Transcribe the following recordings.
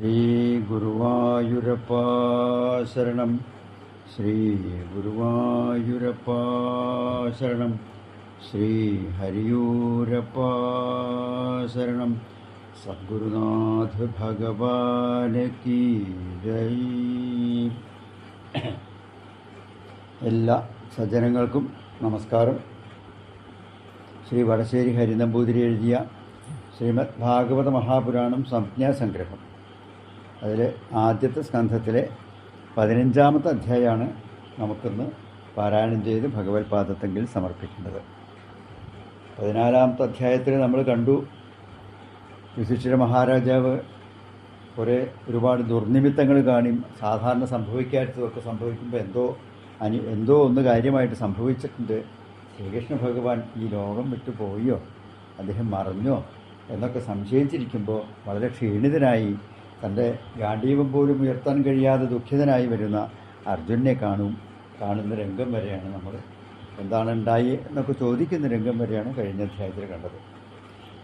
ശ്രീ ഗുരുവായൂരപ്പ ശരണം ശ്രീ ഗുരുവായൂരപ്പ ശരണം ശ്രീ ഹരിയൂരപ്പ ശരണം സദ്ഗുരുനാഥ് ഭഗവാന് കീ ജയ് എല്ലാ സജ്ജനങ്ങൾക്കും നമസ്കാരം. ശ്രീ വടശ്ശേരി ഹരിനമ്പൂതിരി എഴുതിയ ശ്രീമദ് ഭാഗവത മഹാപുരാണം സംജ്ഞാസംഗ്രഹം. അതിൽ ആദ്യത്തെ സ്കന്ധത്തിലെ പതിനഞ്ചാമത്തെ അധ്യായമാണ് നമുക്കിന്ന് പാരായണം ചെയ്ത് ഭഗവത് പാദത്തെങ്കിൽ സമർപ്പിക്കേണ്ടത്. പതിനാലാമത്തെ അധ്യായത്തിൽ നമ്മൾ കണ്ടു യുധിഷ്ഠിര മഹാരാജാവ് കുറേ ഒരുപാട് ദുർനിമിത്തങ്ങൾ കാണിയും സാധാരണ സംഭവിക്കാത്തതൊക്കെ സംഭവിക്കുമ്പോൾ എന്തോ അനി എന്തോ ഒന്ന് കാര്യമായിട്ട് സംഭവിച്ചിട്ടുണ്ട്. ശ്രീകൃഷ്ണ ഭഗവാൻ ഈ ലോകം വിട്ടു പോയോ? അദ്ദേഹം മറഞ്ഞോ? എന്നൊക്കെ സംശയിച്ചിരിക്കുമ്പോൾ വളരെ ക്ഷീണിതനായി തന്റെ ഗാഠീവം പോലും ഉയർത്താൻ കഴിയാതെ ദുഃഖിതനായി വരുന്ന അർജുനെ കാണും കാണുന്ന രംഗം വരെയാണ് നമ്മൾ എന്താണ് ഉണ്ടായി എന്നൊക്കെ ചോദിക്കുന്ന രംഗം വരെയാണ് കഴിഞ്ഞ അധ്യായത്തിൽ കണ്ടത്.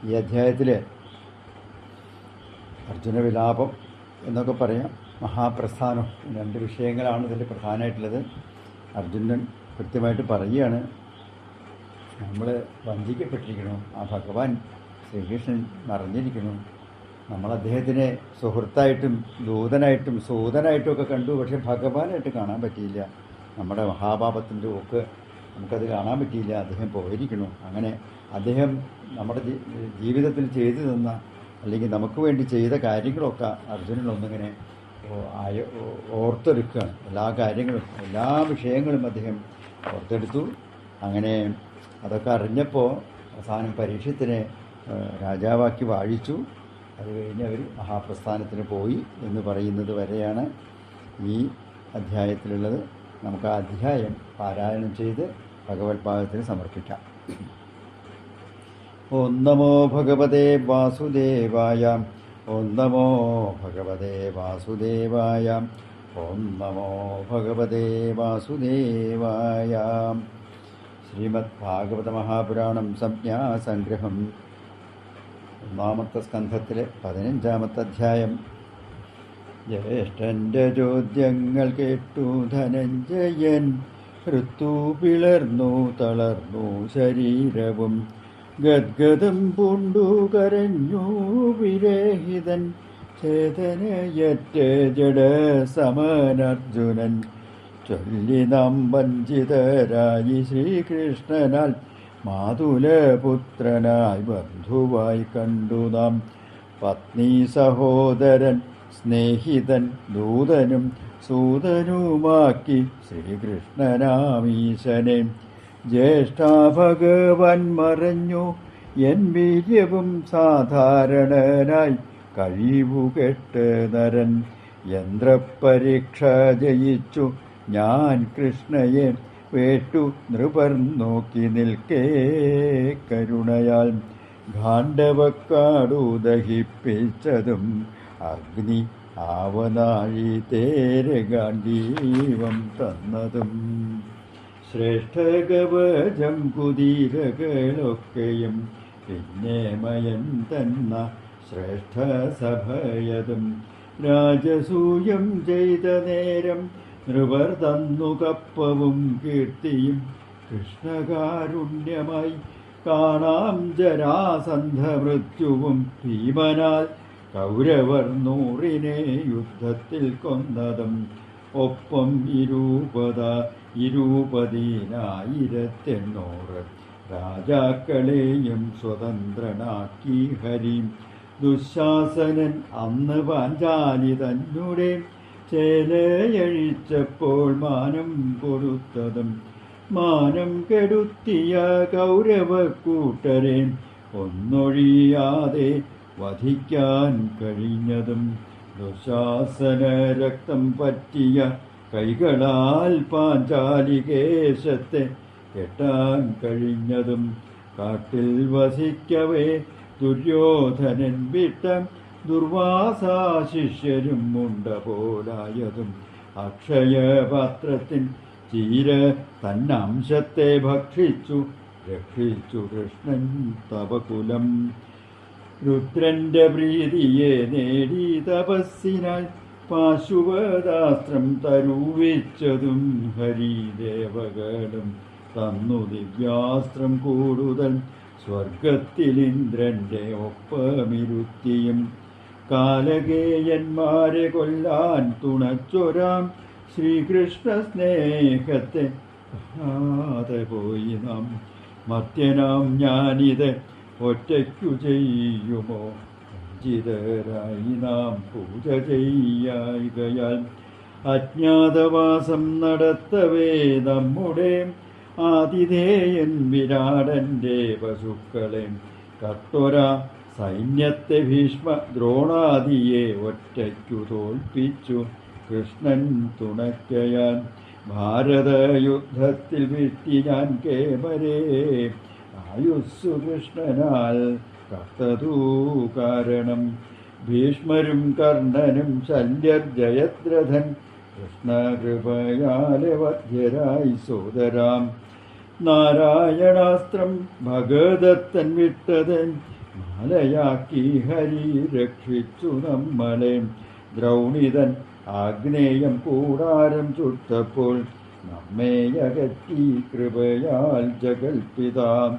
ഈ അധ്യായത്തിൽ അർജുന വിലാപം എന്നൊക്കെ പറയാം മഹാപ്രസ്ഥാനം രണ്ട് വിഷയങ്ങളാണ് ഇതിൽ പ്രധാനമായിട്ടുള്ളത്. അർജുനൻ കൃത്യമായിട്ട് പറയുകയാണ് നമ്മൾ വഞ്ചിക്കപ്പെട്ടിരിക്കണം ആ ഭഗവാൻ ശ്രീകൃഷ്ണൻ മറഞ്ഞിരിക്കണം നമ്മൾ അദ്ദേഹത്തിനെ സുഹൃത്തായിട്ടും ദൂതനായിട്ടും സൂതനായിട്ടും ഒക്കെ കണ്ടു. പക്ഷെ ഭഗവാനായിട്ട് കാണാൻ പറ്റിയില്ല. നമ്മുടെ മഹാഭാപത്തിന്റെ ഒക്കെ നമുക്കത് കാണാൻ പറ്റിയില്ല. അദ്ദേഹം പോയിരിക്കണം അങ്ങനെ അദ്ദേഹം നമ്മുടെ ജീവിതത്തിൽ ചെയ്തു തന്ന അല്ലെങ്കിൽ നമുക്ക് വേണ്ടി ചെയ്ത കാര്യങ്ങളൊക്കെ അർജുനനൊന്നിങ്ങനെ ആയ- ഓർത്തെടുക്കുകയാണ്. എല്ലാ കാര്യങ്ങളും എല്ലാ വിഷയങ്ങളും അദ്ദേഹം ഓർത്തെടുത്തു. അങ്ങനെ അതൊക്കെ അറിഞ്ഞപ്പോൾ അവസാനം പരീക്ഷത്തിനെ രാജാവാക്കി വാഴിച്ചു. അത് കഴിഞ്ഞ് അവർ മഹാപ്രസ്ഥാനത്തിന് പോയി എന്ന് പറയുന്നത് വരെയാണ് ഈ അധ്യായത്തിലുള്ളത്. നമുക്ക് ആ അധ്യായം പാരായണം ചെയ്ത് ഭഗവത് പാദത്തിന് സമർപ്പിക്കാം. ഓം നമോ ഭഗവതേ വാസുദേവായ ഓം നമോ ഭഗവതേ വാസുദേവായ ഓം നമോ ഭഗവതേ വാസുദേവായ. ശ്രീമദ് ഭാഗവത മഹാപുരാണം സംജ്ഞാസംഗ്രഹം ഒന്നാമത്തെ സ്കന്ധത്തിലെ പതിനഞ്ചാമത്തെ അധ്യായം ജ്യേഷ്ഠന്റെ ചോദ്യങ്ങൾ കേട്ടു ധനഞ്ജയൻ. ഋത്തു പിളർന്നു തളർന്നു ശരീരവും. ഗദ്ഗതം പൂണ്ടു കരഞ്ഞു വിരഹിതൻ. ചേതനയറ്റ ജഡ സമനർജുനൻ. ചൊല്ലി നാം വഞ്ചിതരായി ശ്രീകൃഷ്ണനാൽ മാതുലപുത്രനായി ബന്ധുവായി കണ്ടു നാം. പത്നി സഹോദരൻ സ്നേഹിതൻ ദൂതനും സൂതനുമാക്കി ശ്രീകൃഷ്ണനാമീശനെ. ജ്യേഷ്ഠ ഭഗവൻ മറഞ്ഞു എൻ വീര്യവും സാധാരണനായി കഴിവു കെട്ട് നരൻ. യന്ത്രപരീക്ഷ ജയിച്ചു ഞാൻ കൃഷ്ണയെ വേട്ടു നൃപർ നോക്കി നിൽക്കേ കരുണയാൽ ഗാണ്ഡവക്കാടു ദഹിപ്പിച്ചതും അഗ്നി ആവനാഴി തേരഗാണ്ഡീവം തന്നതും. ശ്രേഷ്ഠകവചം കുതിരകളൊക്കെയും പിന്നെ മയൻ തന്ന ശ്രേഷ്ഠ സഭയതും രാജസൂയം ചെയ്ത നേരം നൃപർ തന്നു കപ്പവും കീർത്തിയും കൃഷ്ണകാരുണ്യമായി. കാണാം ജരാസന്ധ മൃത്യുവും ഭീമനാൽ. കൗരവർ നൂറിനെ യുദ്ധത്തിൽ കൊന്നതും ഒപ്പം ഇരുപത ഇരുപതിനായിരത്തെണ്ണൂറ്. രാജാക്കളെയും സ്വതന്ത്രനാക്കി ഹരി. ദുശാസനൻ അന്ന് പാഞ്ചാലി തന്നെ ചേലയഴിച്ചപ്പോൾ മാനം കൊടുത്തതും മാനം കെടുത്തിയ കൗരവക്കൂട്ടരെ ഒന്നൊഴിയാതെ വധിക്കാൻ കഴിഞ്ഞതും ദുശാസന രക്തം പറ്റിയ കൈകളാൽ പാഞ്ചാലികേശത്തെ കെട്ടാൻ കഴിഞ്ഞതും കാട്ടിൽ വസിക്കവേ ദുര്യോധനൻ വിട്ട ദുർവാസാ ശിഷ്യരും മുണ്ട പോലായതും അക്ഷയപാത്രത്തിൻ ചീര തന്നംശത്തെ ഭക്ഷിച്ചു രക്ഷിച്ചു കൃഷ്ണൻ തപകുലം. രുദ്രന്റെ പ്രീതിയെ നേടി തപസ്സിനാൽ പാശുപദാസ്ത്രം തരൂവിച്ചതും ഹരിദേവകളും തന്നു ദിവ്യാസ്ത്രം കൂടുതൽ സ്വർഗത്തിൽ ഇന്ദ്രന്റെ ഒപ്പമിരുത്തിയും. കാലകേയന്മാരെ കൊല്ലാൻ തുണച്ചൊരാം ശ്രീകൃഷ്ണ സ്നേഹത്തെ കാണാതെ പോയി നാം. മത്യനാം ഞാനിത് ഒറ്റയ്ക്കു ചെയ്യുമോ? വഞ്ചിതരായി നാം പൂജ ചെയ്യായികയാൽ അജ്ഞാതവാസം നടത്തവേ നമ്മുടെ ആതിഥേയൻ വിരാടന്റെ പശുക്കളെ. കട്ടൊര സൈന്യത്തെ ഭീഷ്മ ദ്രോണാദിയെ ഒറ്റയ്ക്കു തോൽപ്പിച്ചു. കൃഷ്ണൻ തുണയ്ക്കയാൻ ഭാരതയുദ്ധത്തിൽ വീഴ്ത്തി ഞാൻ കേമരേ ആയുസ്സു കൃഷ്ണനാൽ കത്തതൂ കാരണം ഭീഷ്മരും കർണനും ശല്യർ ജയദ്രഥൻ. കൃഷ്ണകൃപയാലവധ്യരായി സോദരാം. നാരായണാസ്ത്രം ഭഗദത്തൻ വിട്ടതൻ. മാലയാക്കി ഹരി രക്ഷിച്ചു നമ്മളെ. ദ്രൗണിതൻ ആഗ്നേയം കൂടാരം ചുട്ടപ്പോൾ നമ്മേയകറ്റി കൃപയാൽ ജഗൽപിതാം.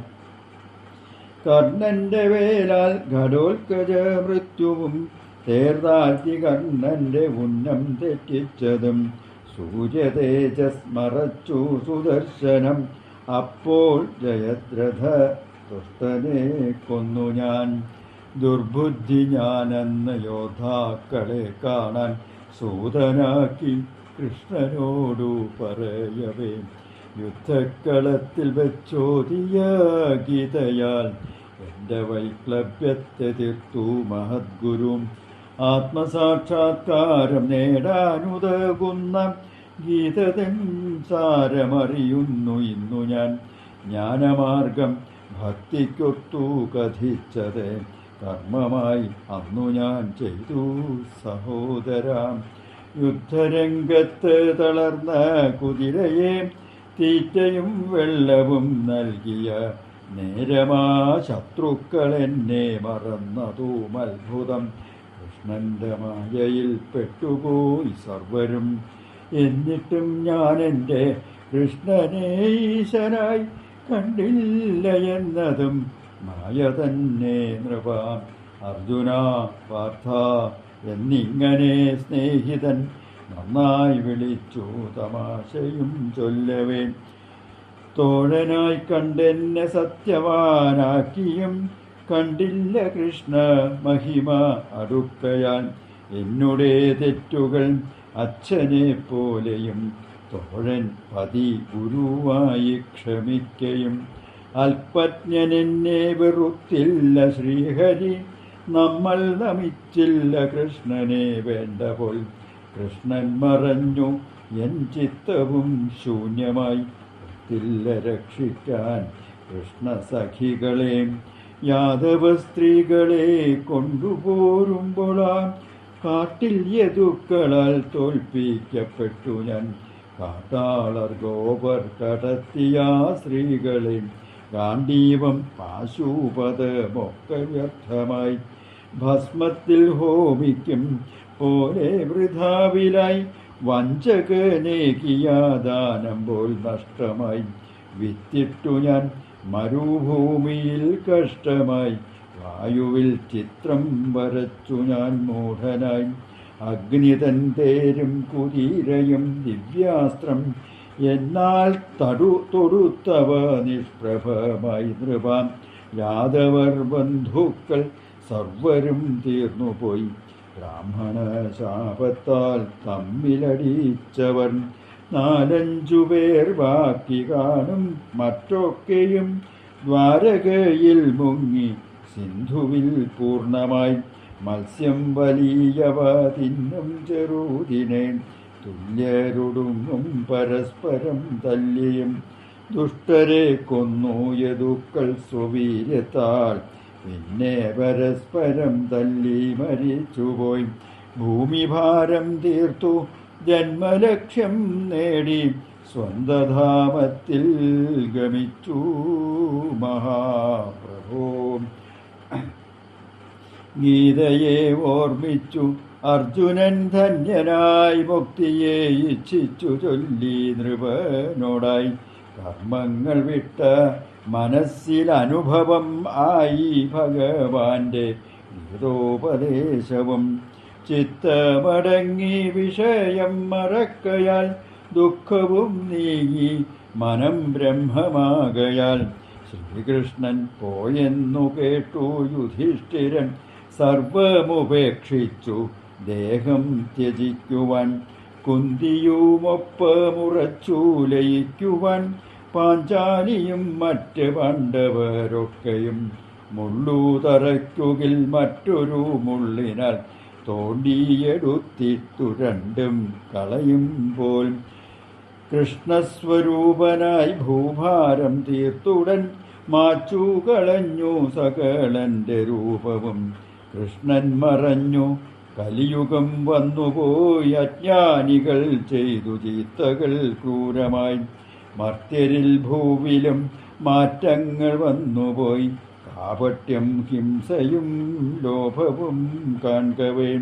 കർണന്റെ വേലാൽ ഘടോത്കജ മൃത്യുവും തേർതാഴ്ത്തി കർണന്റെ ഉന്നം തെറ്റിച്ചതും സൂര്യതേജസ് മറച്ചു സുദർശനം. അപ്പോൾ ജയദ്രഥ ദുഷ്ടനെ കൊന്നു ഞാൻ. ദുർബുദ്ധി ഞാനെന്ന യോദ്ധാക്കളെ കാണാൻ സൂതനാക്കി കൃഷ്ണനോടു പറയവേ. യുദ്ധക്കളത്തിൽ വെച്ചോതിയ ഗീതയാൽ എന്റെ വൈക്ലഭ്യത്തെ തീർത്തു മഹദ്ഗുരു. ആത്മസാക്ഷാത്കാരം നേടാനുതകുന്ന ഗീതതൻ സാരമറിയുന്നു ഇന്നു ഞാൻ. ജ്ഞാനമാർഗം ഭക്തിക്കൊത്തു കഥിച്ചത്. കർമ്മമായി അന്നു ഞാൻ ചെയ്തു സഹോദരാം. യുദ്ധരംഗത്ത് തളർന്ന കുതിരയെ തീറ്റയും വെള്ളവും നൽകിയ നേരമാ ശത്രുക്കൾ എന്നെ മറന്നതും അത്ഭുതം. കൃഷ്ണന്റെ മായയിൽ പെട്ടുപോയി സർവരും. എന്നിട്ടും ഞാൻ എന്റെ കൃഷ്ണനെ ഈശനായി കണ്ടില്ല എന്നതും മായ തന്നെ നൃപ അർജുന പാർത്ഥ എന്നിങ്ങനെ സ്നേഹിതൻ നന്നായി വിളിച്ചു തമാശയും ചൊല്ലവേ. തോഴനായി കണ്ടെന്നെ സത്യവാനാക്കിയും കണ്ടില്ല കൃഷ്ണ മഹിമ അടുക്കയാൻ എന്നുടേ തെറ്റുകൾ അച്ഛനെ പോലെയും തോഴൻ പതി ഗുരുവായി ക്ഷമിക്കയും. അൽപജ്ഞനെന്നെ വെറുത്തില്ല ശ്രീഹരി നമ്മൾ നമിച്ചില്ല കൃഷ്ണനെ വേണ്ട പോൽ കൃഷ്ണൻ മറഞ്ഞു എൻ ചിത്തവും ശൂന്യമായി. ത്തില്ല രക്ഷിക്കാൻ കൃഷ്ണ സഖികളെ യാദവ സ്ത്രീകളെ കൊണ്ടുപോരുമ്പോളാം. കാട്ടിൽ യതുക്കളാൽ തോൽപ്പിക്കപ്പെട്ടു ഞാൻ. കാട്ടാളർ ഗോപർ കടത്തിയ സ്ത്രീകളെ ഗാന്ധീവം പാശൂപതമൊക്കെ വ്യർത്ഥമായി ഭസ്മത്തിൽ ഹോമിക്കും പോലെ വൃഥാവിലായി. വഞ്ചകനേകിയ ദാനം പോൽ നഷ്ടമായി. വിത്തിട്ടു ഞാൻ മരുഭൂമിയിൽ കഷ്ടമായി. വായുവിൽ ചിത്രം വരച്ചു ഞാൻ മൂഢനായി. അഗ്നിതൻ തേരും കുതിരയും ദിവ്യാസ്ത്രം എന്നാൽ തടു തൊടുത്തവ നിഷ്പ്രഭമായി നൃപാം യാദവർ ബന്ധുക്കൾ സർവരും തീർന്നുപോയി ബ്രാഹ്മണ ശാപത്താൽ തമ്മിലടിച്ചവർ നാലഞ്ചു പേർ ബാക്കി കാണും. മറ്റൊക്കെയും ദ്വാരകയിൽ മുങ്ങി. സിന്ധുവിൽ പൂർണമായി മത്സ്യം വലിയവ തിന്നും ചെറുതിനെ തുല്യരുടുങ്ങും പരസ്പരം തല്ലിയും. ദുഷ്ടരെ കൊന്നു യതുക്കൾ സ്വവീര്യത്താൽ പിന്നെ പരസ്പരം തല്ലി മരിച്ചുപോയി. ഭൂമിഭാരം തീർത്തു ജന്മലക്ഷ്യം നേടി. സ്വന്തധാമത്തിൽ ഗമിച്ചു മഹാപ്രഭോ. ഗീതയെ ഓർമ്മിച്ചു. അർജുനൻ ധന്യനായി മുക്തിയെ ഇച്ഛിച്ചു ചൊല്ലി നൃപനോടായി. കർമ്മങ്ങൾ വിട്ട മനസ്സിൽ അനുഭവം ആയി ഭഗവാന്റെ ഗീതോപദേശവും. ചിത്തമടങ്ങി വിഷയം മറക്കയാൽ ദുഃഖവും നീങ്ങി മനം ബ്രഹ്മമാകയാൽ. ശ്രീകൃഷ്ണൻ പോയെന്നു കേട്ടു യുധിഷ്ഠിരൻ. സർവമുപേക്ഷിച്ചു. ദേഹം ത്യജിക്കുവാൻ കുന്തിയുമൊപ്പമുറച്ചു ലയിക്കുവാൻ പാഞ്ചാലിയും മറ്റ് പാണ്ഡവരൊക്കെയും മുള്ളു തറയ്ക്കുകിൽ മറ്റൊരു മുള്ളിനാൽ തോണ്ടിയെടുത്തിട്ടു രണ്ടും കളയുമ്പോൾ കൃഷ്ണസ്വരൂപനായി ഭൂഭാരം തീർത്തുടൻ മാച്ചു കളഞ്ഞു സകലന്റെ രൂപവും. കൃഷ്ണൻ മറഞ്ഞു. കലിയുഗം വന്നുപോയി. അജ്ഞാനികൾ ചെയ്തു ചീത്തകൾ ക്രൂരമായി. മർത്യരിൽ ഭൂവിലും മാറ്റങ്ങൾ വന്നുപോയി. കാപട്യം ഹിംസയും ലോഭവും കാൺകവേ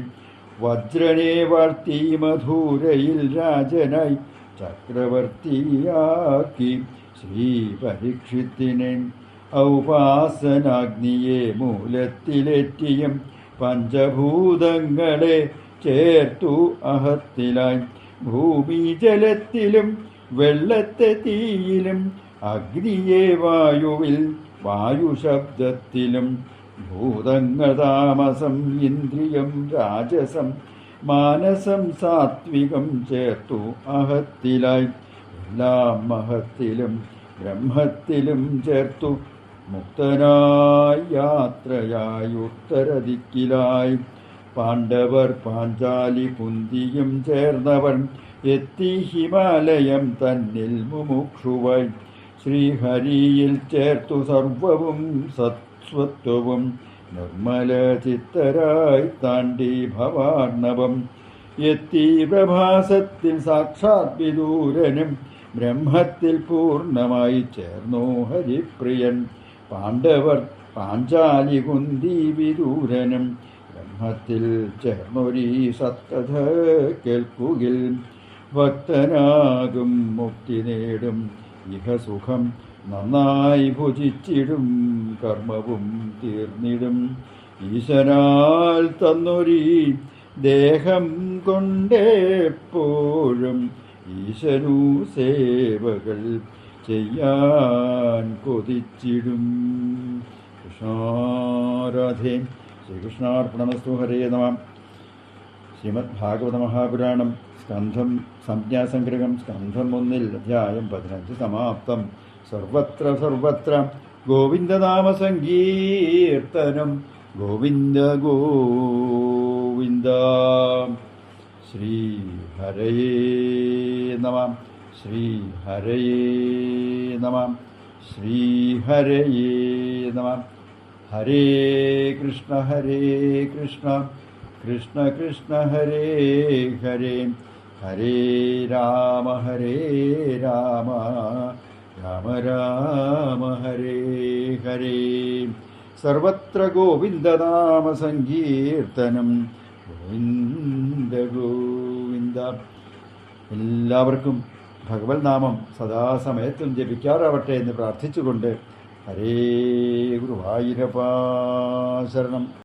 വജ്രനെ വാർത്തി മധൂരയിൽ രാജനായി ചക്രവർത്തിയാക്കി ശ്രീ പരീക്ഷിത്തിനെ. ഔപാസനാഗ്നിയെ മൂലത്തിലെറ്റിയും പഞ്ചഭൂതങ്ങളെ ചേർത്തു അഹത്തിലായി. ഭൂമി ജലത്തിലും വെള്ളത്തെ തീയിലും അഗ്നിയെ വായുവിൽ വായുശബ്ദത്തിലും ഭൂതങ്ങൾ താമസം ഇന്ദ്രിയം രാജസം മാനസം സാത്വികം ചേർത്തു അഹത്തിലായി. എല്ലാം മഹത്തിലും ബ്രഹ്മത്തിലും ചേർത്തു മുക്തനായി യാത്രയായി ഉത്തരദിക്കിലായി. പാണ്ഡവർ പാഞ്ചാലി പുന്തിയും ചേർന്നവർ എത്തി ഹിമാലയം തന്നിൽ മുമുക്ഷുവായി ശ്രീഹരിയിൽ ചേർത്തു സർവവും സത്വത്വവും നിർമ്മല ചിത്തരായി താണ്ടി ഭവാർണവം. എത്തി പ്രഭാസത്തിൽ സാക്ഷാത് വിദൂരനും ബ്രഹ്മത്തിൽ പൂർണമായി ചേർന്നു ഹരിപ്രിയൻ. പാണ്ഡവർ പാഞ്ചാലി കുന്തി വിദൂരനും. ബ്രഹ്മത്തിൽ ചേർന്നൊരീ സത്തത കേൾക്കുകിൽ. ഭക്തനാകും മുക്തി നേടും. ഇഹസുഖം നന്നായി ഭുജിച്ചിടും. കർമ്മവും തീർന്നിടും. ഈശ്വരാൽ തന്നൊരീ ദേഹം കൊണ്ടേപ്പോഴും ഈശനു സേവകൾ. ചെയ്യാൻ കൊതിച്ചിടും. കൃഷ്ണാരാധേ ശ്രീകൃഷ്ണാർപ്പണമസ്തു ഹരേ നമ. ശ്രീമദ് ഭാഗവത മഹാപുരാണം സ്കന്ധം സംജ്ഞാസംഗ്രഹം സ്കന്ധം ഒന്നിൽ അധ്യായം പതിനഞ്ച് സമാപ്തം. സർവത്ര സർവത്ര. ഗോവിന്ദനാമ സങ്കീർത്തനം ഗോവിന്ദ ഗോവിന്ദ. ശ്രീ ഹരേ നമ. ശ്രീ नमः ഹരയേ നമ. ഹരേ കൃഷ്ണ ഹരേ കൃഷ്ണ. കൃഷ്ണ കൃഷ്ണ ഹരേ ഹരേ. ഹരേ രാമ ഹരേ രാമ. രാമ രാമ ഹരേ ഹരേ. സർവത്ര ഗോവിന്ദനാമ സങ്കീർത്തനം. ഗോവിന്ദ ഗോവിന്ദ. എല്ലാവർക്കും ഭഗവത് നാമം സദാസമയത്തും ജപിക്കാറാവട്ടെ എന്ന് പ്രാർത്ഥിച്ചുകൊണ്ട് ഹരേ ഗുരുവായൂരപ്പാ ശരണം.